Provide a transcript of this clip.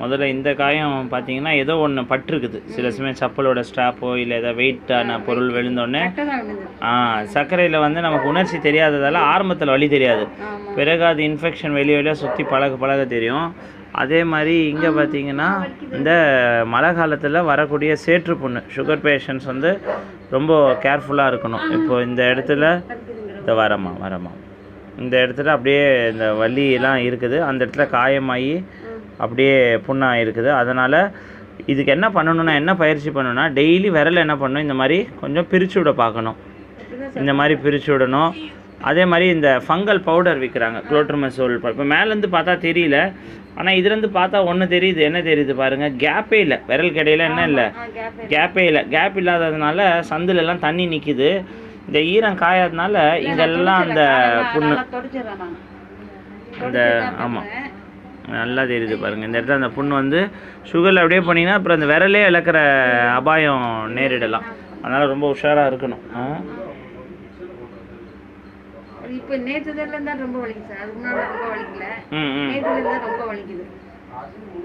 முதல்ல இந்த காயம் பார்த்தீங்கன்னா ஏதோ ஒன்று பட்டிருக்குது. சில சமயம் சப்பலோட ஸ்ட்ராப்போ இல்லை ஏதோ வெயிட்டான பொருள் விழுந்தோடனே ஆ சர்க்கரையில் வந்து நமக்கு உணர்ச்சி தெரியாததால் ஆரம்பத்தில் வலி தெரியாது. பிறகு அது இன்ஃபெக்ஷன் வெளியே வெளியே சுற்றி பழக பழக தெரியும். அதே மாதிரி இங்கே பார்த்தீங்கன்னா இந்த மழை காலத்தில் வரக்கூடிய சேற்று புண்ணு சுகர் பேஷண்ட்ஸ் வந்து ரொம்ப கேர்ஃபுல்லாக இருக்கணும். இப்போ இந்த இடத்துல இந்த வரமா வரமா. இந்த இடத்துல அப்படியே இந்த வலி எல்லாம் இருக்குது. அந்த இடத்துல காயமாகி அப்படியே புண்ணாக இருக்குது அதனால் இதுக்கு என்ன பண்ணணும்னா என்ன பயிற்சி பண்ணணும்னா டெய்லி விரல் என்ன பண்ணணும் இந்த மாதிரி கொஞ்சம் பிரித்து விட பார்க்கணும். இந்த மாதிரி பிரித்து விடணும். அதே மாதிரி இந்த ஃபங்கல் பவுடர் விற்கிறாங்க குளோட்ரமசோல் இப்போ மேலேருந்து பார்த்தா தெரியல. ஆனால் இதுலேருந்து பார்த்தா ஒன்று தெரியுது. என்ன தெரியுது பாருங்கள் கேப்பே இல்லை. விரல் கடையில் என்ன இல்லை? கேப்பே இல்லை. கேப் இல்லாததுனால சந்துல எல்லாம் தண்ணி நிற்கிது இந்த ஈரம் காயாதனால இங்கெல்லாம் அந்த புண்ணு அந்த ஆமாம் நல்லா தெரியுது பாருங்கள் இந்த இடத்துல அந்த புண்ணு வந்து சுகரில் அப்படியே போனீங்கன்னா அப்புறம் அந்த விரலே இழக்கிற அபாயம் நேரிடலாம். அதனால் ரொம்ப உஷாராக இருக்கணும். இப்போ நேற்றுல தான் ரொம்ப வலிக்குது சார். அதுக்கு முன்னாடி ரொம்ப வலிக்கல. ம் ம். நேற்றுல தான் ரொம்ப வலிக்குது.